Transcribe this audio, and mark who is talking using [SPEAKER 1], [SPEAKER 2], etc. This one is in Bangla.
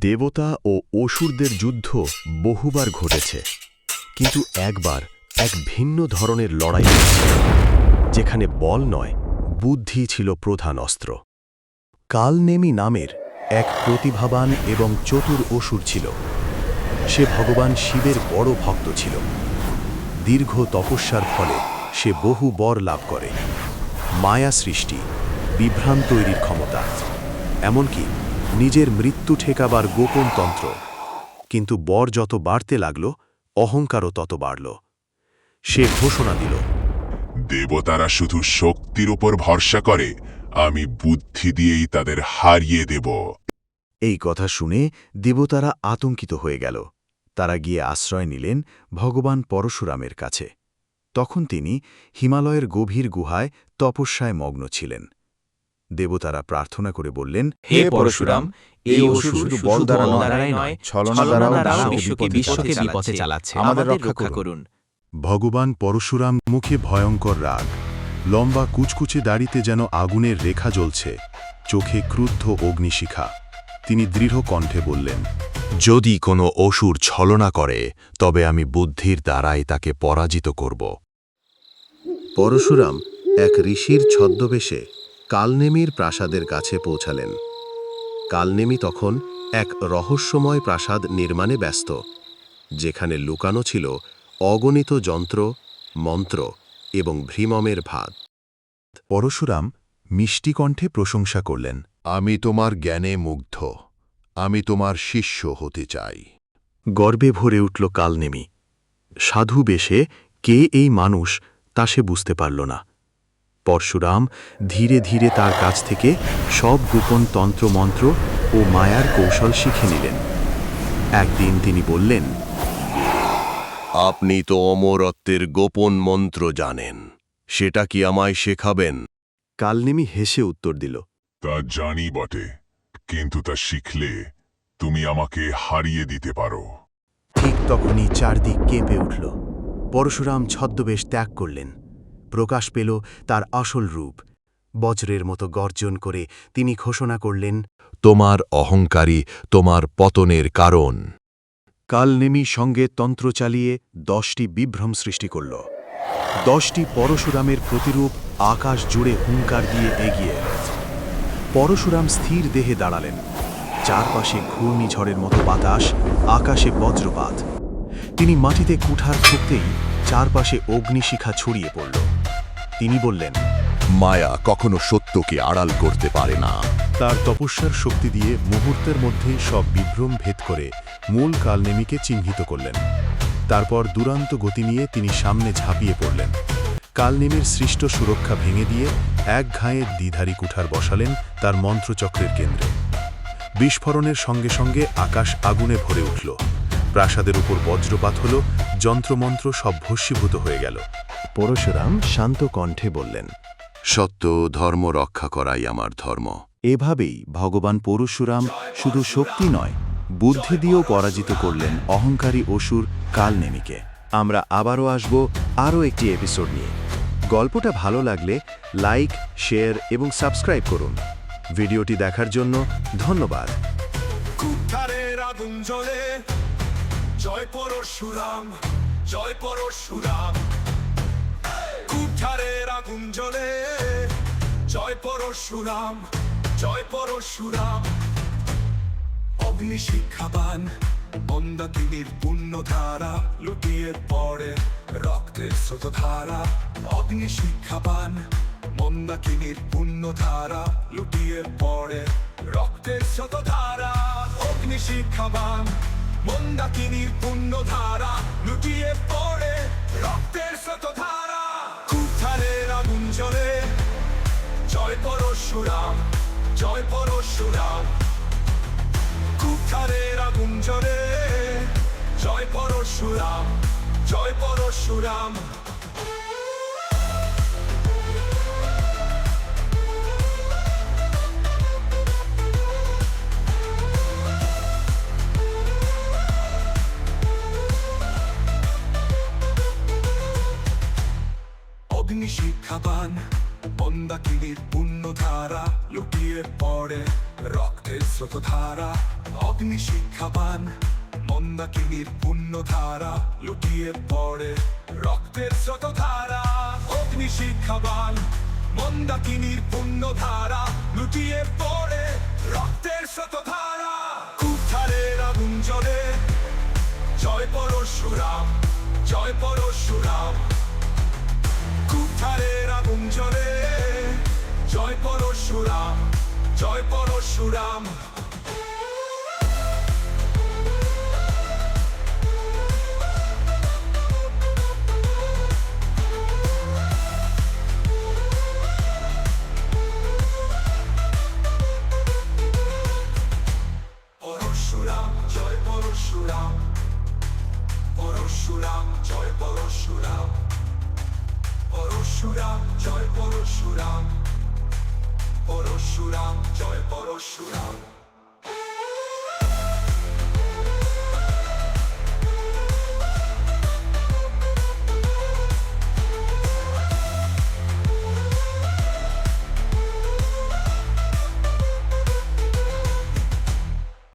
[SPEAKER 1] দেবতা ও অসুরদের যুদ্ধ বহুবার ঘটেছে। কিন্তু একবার এক ভিন্ন ধরনের লড়াই হয়েছিল যেখানে বল নয়, বুদ্ধি ছিল প্রধান অস্ত্র। কালনেমি নামের এক প্রতিভাবান এবং চতুর অসুর ছিল। সে ভগবান শিবের বড় ভক্ত ছিল। দীর্ঘ তপস্যার ফলে সে বহু বর লাভ করে। মায়া সৃষ্টি, বিভ্রাম তৈরির ক্ষমতা। এমনকি নিজের মৃত্যু ঠেকাবার গোপন তন্ত্র। কিন্তু বর যত বাড়তে লাগল অহংকারও তত বাড়ল। সে ঘোষণা দিল
[SPEAKER 2] দেবতারা শুধু শক্তির উপর ভরসা করে আমি বুদ্ধি দিয়েই তাদের হারিয়ে দেব।
[SPEAKER 1] এই কথা শুনে দেবতারা আতঙ্কিত হয়ে গেল। তারা গিয়ে আশ্রয় নিলেন ভগবান পরশুরামের কাছে। তখন তিনি হিমালয়ের গভীর গুহায় তপস্যায় মগ্ন ছিলেন। দেবতারা প্রার্থনা করে বললেন
[SPEAKER 3] হে পরশুরাম এই অসুর শুধু বল দ্বারা নয় ছলনা দ্বারাও বিশ্বকে বিশ্বকে বিপথে চালাচ্ছে। আমাদের রক্ষা করুন।
[SPEAKER 1] ভগবান পরশুরাম মুখে ভয়ঙ্কর রাগ। লম্বা কুচকুচে দাড়িতে যেন আগুনের রেখা জ্বলছে। চোখে ক্রুদ্ধ অগ্নিশিখা। তিনি দৃঢ় কণ্ঠে বললেন যদি কোনো অসুর ছলনা করে তবে আমি বুদ্ধির দ্বারাই তাকে পরাজিত করব। পরশুরাম এক ঋষির ছদ্মবেশে কালনেমির প্রাসাদের কাছে পৌঁছালেন। কালনেমি তখন এক রহস্যময় প্রাসাদ নির্মাণে ব্যস্ত যেখানে লুকানো ছিল অগণিত যন্ত্র মন্ত্র এবং ভ্রীমমের ভাত। পরশুরাম মিষ্টি কণ্ঠে প্রশংসা করলেন আমি তোমার জ্ঞানে মুগ্ধ আমি তোমার শিষ্য হতে চাই। গর্বে ভরে উঠল কালনেমি সাধু বেশে কে এই মানুষ তা সে বুঝতে পারল না। পরশুরাম ধীরে ধীরে তার কাছ থেকে সব গোপন তন্ত্রমন্ত্র ও মায়ার কৌশল শিখে নিলেন। একদিন তিনি বললেন আপনি তো অমরত্বের গোপন মন্ত্র জানেন সেটা কি আমায় শেখাবেন? কালনেমি হেসে উত্তর দিল
[SPEAKER 2] তা জানি বটে কিন্তু তা শিখলে তুমি আমাকে হারিয়ে দিতে পারো।
[SPEAKER 1] ঠিক তখনই চারদিক কেঁপে উঠল। পরশুরাম ছদ্মবেশ ত্যাগ করলেন। প্রকাশ পেল তার আসল রূপ। বজ্রের মতো গর্জন করে তিনি ঘোষণা করলেন তোমার অহংকারী তোমার পতনের কারণ। কালনেমি সঙ্গে তন্ত্র চালিয়ে দশটি বিভ্রম সৃষ্টি করল। দশটি পরশুরামের প্রতিরূপ আকাশ জুড়ে হুঙ্কার দিয়ে এগিয়ে পরশুরাম স্থির দেহে দাঁড়ালেন। চারপাশে ঘূর্ণিঝড়ের মতো বাতাস আকাশে বজ্রপাত। তিনি মাটিতে কুঠার ঠুকতেই চারপাশে অগ্নিশিখা ছড়িয়ে পড়ল। তিনি বললেন,
[SPEAKER 4] মায়া কখনো সত্যকে আড়াল করতে পারে না।
[SPEAKER 1] তার তপস্যার শক্তি দিয়ে মুহূর্তের মধ্যেই সব বিভ্রম ভেদ করে মূল কালনেমিকে চিহ্নিত করলেন। তারপর দুরান্ত গতি নিয়ে তিনি সামনে ঝাঁপিয়ে পড়লেন। কালনেমির সৃষ্ট সুরক্ষা ভেঙে দিয়ে এক ঘায়ে দ্বিধারী কুঠার বসালেন তার মন্ত্রচক্রের কেন্দ্রে। বিস্ফোরণের সঙ্গে সঙ্গে আকাশ আগুনে ভরে উঠল। প্রাসাদের উপর বজ্রপাত হল, যন্ত্রমন্ত্র সব ভস্মীভূত হয়ে গেল। পরশুরাম শান্ত কণ্ঠে বললেন সত্য ধর্ম রক্ষা করাই আমার ধর্ম। এভাবেই ভগবান পরশুরাম শুধু শক্তি নয় বুদ্ধি দিয়েও পরাজিত করলেন অহংকারী অসুর কালনেমিকে। আমরা আবারও আসব আরও একটি এপিসোড নিয়ে। গল্পটা ভালো লাগলে লাইক শেয়ার এবং সাবস্ক্রাইব করুন। ভিডিওটি দেখার জন্য ধন্যবাদ।
[SPEAKER 5] জয় পরশুরাম জয় পরশুরাম। কুঠারের আগুন জ্বলে। জয় পরশুরাম জয় পরশুরাম অগ্নি শিক্ষাবান মন্দাকিনীর পুণ্য লুটিয়ে পড়ে রক্তের স্রোতধারা। অগ্নি শিক্ষাবান মন্দাকিনীর পুণ্য ধারা লুটিয়ে পড়ে রক্তের স্রোতধারা। অগ্নি শিক্ষাবান মন্দাকিনীর পুণ্য ধারা লুটিয়ে পড়ে রক্তের স্রোতধারা। কুঠারের আগুন জ্বলে। জয় পরশুরাম জয় পরশুরাম। কুঠারের আগুন জ্বলে। জয় পরশুরাম জয় পরশুরাম। অগ্নি শিক্ষাবান মন্দাকিনীর পুণ্য ধারা লুটিয়ে পড়ে রক্তের স্রোতধারা। অগ্নি শিক্ষাবান মন্দাকিনীর পুণ্য ধারা লুটিয়ে পড়ে রক্তের স্রোত ধারা অগ্নি শিক্ষাবান মন্দাকিনীর পুণ্য ধারা লুটিয়ে পড়ে রক্তের স্রোত ধারা কুঠারের আগুন জ্বলে। জয় পরশুরাম জয় পরশুরাম। কুঠারের আগুন জ্বলে। জয় পরশুরাম জয় পরশুরাম। জয় পরশুরাম। পরশুরাম জয় পরশুরাম।